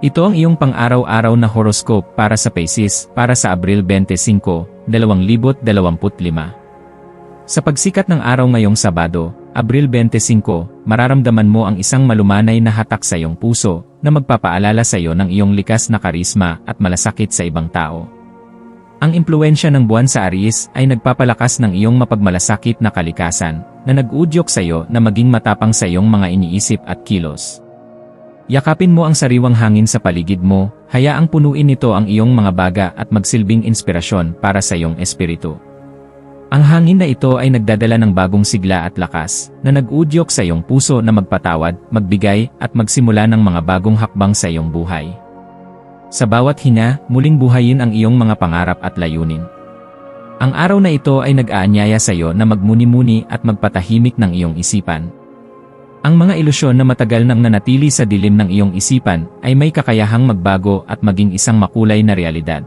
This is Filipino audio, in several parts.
Ito ang iyong pang-araw-araw na horoscope para sa Pisces para sa Abril 25, 2025. Sa pagsikat ng araw ngayong Sabado, Abril 25, mararamdaman mo ang isang malumanay na hatak sa iyong puso na magpapaalala sa iyo ng iyong likas na karisma at malasakit sa ibang tao. Ang impluensya ng buwan sa Aries ay nagpapalakas ng iyong mapagmalasakit na kalikasan na nag-udyok sa iyo na maging matapang sa iyong mga iniisip at kilos. Yakapin mo ang sariwang hangin sa paligid mo, hayaang punuin nito ang iyong mga baga at magsilbing inspirasyon para sa iyong espiritu. Ang hangin na ito ay nagdadala ng bagong sigla at lakas, na nag-udyok sa iyong puso na magpatawad, magbigay, at magsimula ng mga bagong hakbang sa iyong buhay. Sa bawat hinga, muling buhayin ang iyong mga pangarap at layunin. Ang araw na ito ay nag-aanyaya sa iyo na magmuni-muni at magpatahimik ng iyong isipan, ang mga ilusyon na matagal nang nanatili sa dilim ng iyong isipan ay may kakayahang magbago at maging isang makulay na realidad.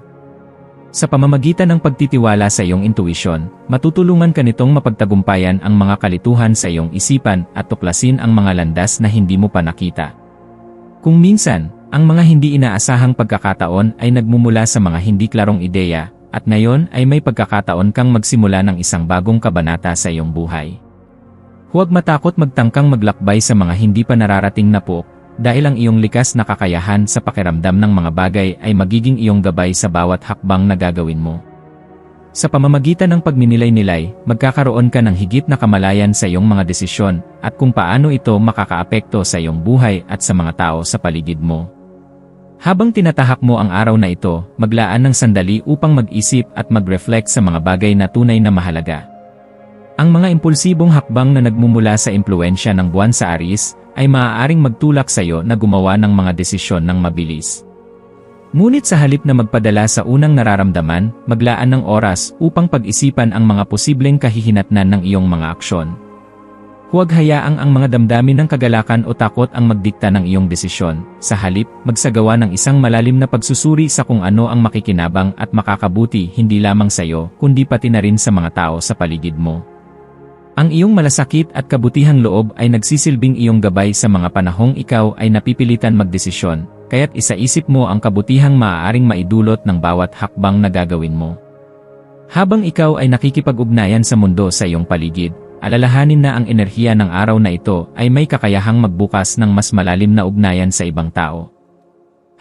Sa pamamagitan ng pagtitiwala sa iyong intuisyon, matutulungan ka nitong mapagtagumpayan ang mga kalituhan sa iyong isipan at tuklasin ang mga landas na hindi mo pa nakita. Kung minsan, ang mga hindi inaasahang pagkakataon ay nagmumula sa mga hindi klarong ideya, at ngayon ay may pagkakataon kang magsimula ng isang bagong kabanata sa iyong buhay. Huwag matakot magtangkang maglakbay sa mga hindi pa nararating na po, dahil ang iyong likas na kakayahan sa pakiramdam ng mga bagay ay magiging iyong gabay sa bawat hakbang na gagawin mo. Sa pamamagitan ng pagminilay-nilay, magkakaroon ka ng higit na kamalayan sa iyong mga desisyon at kung paano ito makakaapekto sa iyong buhay at sa mga tao sa paligid mo. Habang tinatahak mo ang araw na ito, maglaan ng sandali upang mag-isip at mag-reflect sa mga bagay na tunay na mahalaga. Ang mga impulsibong hakbang na nagmumula sa impluensya ng buwan sa Aries ay maaaring magtulak sa iyo na gumawa ng mga desisyon ng mabilis. Ngunit sa halip na magpadala sa unang nararamdaman, maglaan ng oras upang pag-isipan ang mga posibleng kahihinatnan ng iyong mga aksyon. Huwag hayaang ang mga damdamin ng kagalakan o takot ang magdikta ng iyong desisyon. Sa halip, magsagawa ng isang malalim na pagsusuri sa kung ano ang makikinabang at makakabuti hindi lamang sa iyo, kundi pati na rin sa mga tao sa paligid mo. Ang iyong malasakit at kabutihang loob ay nagsisilbing iyong gabay sa mga panahong ikaw ay napipilitan magdesisyon, kaya't isaisip mo ang kabutihang maaaring maidulot ng bawat hakbang na gagawin mo. Habang ikaw ay nakikipag-ugnayan sa mundo sa iyong paligid, alalahanin na ang enerhiya ng araw na ito ay may kakayahang magbukas ng mas malalim na ugnayan sa ibang tao.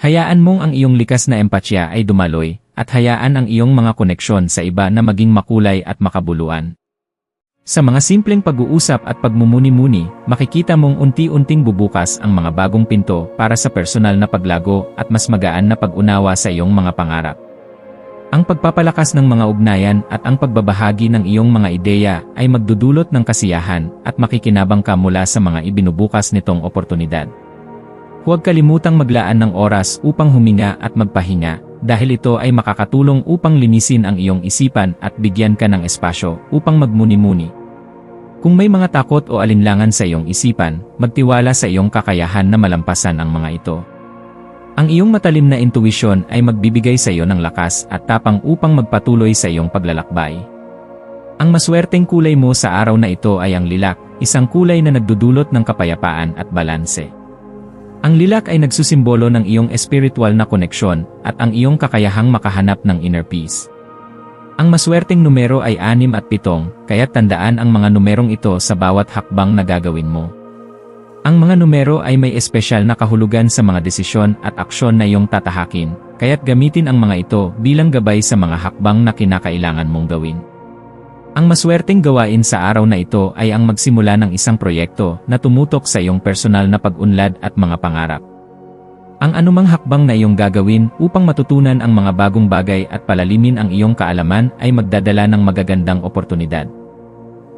Hayaan mong ang iyong likas na empatya ay dumaloy, at hayaan ang iyong mga koneksyon sa iba na maging makulay at makabuluan. Sa mga simpleng pag-uusap at pagmumuni-muni, makikita mong unti-unting bubukas ang mga bagong pinto para sa personal na paglago at mas magaan na pag-unawa sa iyong mga pangarap. Ang pagpapalakas ng mga ugnayan at ang pagbabahagi ng iyong mga ideya ay magdudulot ng kasiyahan at makikinabang ka mula sa mga ibinubukas nitong oportunidad. Huwag kalimutang maglaan ng oras upang huminga at magpahinga dahil ito ay makakatulong upang linisin ang iyong isipan at bigyan ka ng espasyo upang magmuni-muni. Kung may mga takot o alinlangan sa iyong isipan, magtiwala sa iyong kakayahan na malampasan ang mga ito. Ang iyong matalim na intuisyon ay magbibigay sa iyo ng lakas at tapang upang magpatuloy sa iyong paglalakbay. Ang maswerteng kulay mo sa araw na ito ay ang lilak, isang kulay na nagdudulot ng kapayapaan at balanse. Ang lilak ay nagsusimbolo ng iyong espiritual na koneksyon at ang iyong kakayahang makahanap ng inner peace. Ang maswerteng numero ay 6 at 7, kaya tandaan ang mga numerong ito sa bawat hakbang na gagawin mo. Ang mga numero ay may espesyal na kahulugan sa mga desisyon at aksyon na iyong tatahakin, kaya't gamitin ang mga ito bilang gabay sa mga hakbang na kinakailangan mong gawin. Ang maswerteng gawain sa araw na ito ay ang magsimula ng isang proyekto na tumutok sa iyong personal na pag-unlad at mga pangarap. Ang anumang hakbang na iyong gagawin upang matutunan ang mga bagong bagay at palalimin ang iyong kaalaman ay magdadala ng magagandang oportunidad.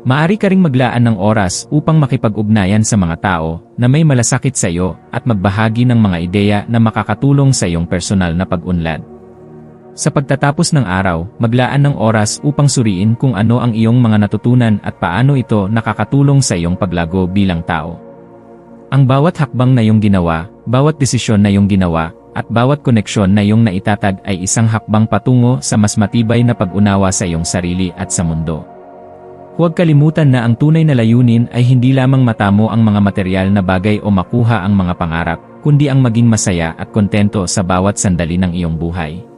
Maari ka ring maglaan ng oras upang makipag-ugnayan sa mga tao na may malasakit sa iyo at magbahagi ng mga ideya na makakatulong sa iyong personal na pag-unlad. Sa pagtatapos ng araw, maglaan ng oras upang suriin kung ano ang iyong mga natutunan at paano ito nakakatulong sa iyong paglago bilang tao. Ang bawat hakbang na iyong ginawa, bawat desisyon na iyong ginawa, at bawat koneksyon na iyong naitatag ay isang hakbang patungo sa mas matibay na pag-unawa sa iyong sarili at sa mundo. Huwag kalimutan na ang tunay na layunin ay hindi lamang matamo ang mga material na bagay o makuha ang mga pangarap, kundi ang maging masaya at kontento sa bawat sandali ng iyong buhay.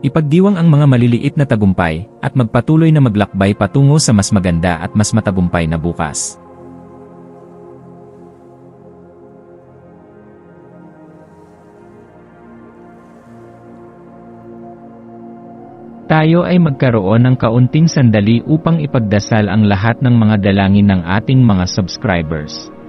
Ipagdiwang ang mga maliliit na tagumpay at magpatuloy na maglakbay patungo sa mas maganda at mas matagumpay na bukas. Tayo ay magkaroon ng kaunting sandali upang ipagdasal ang lahat ng mga dalangin ng ating mga subscribers,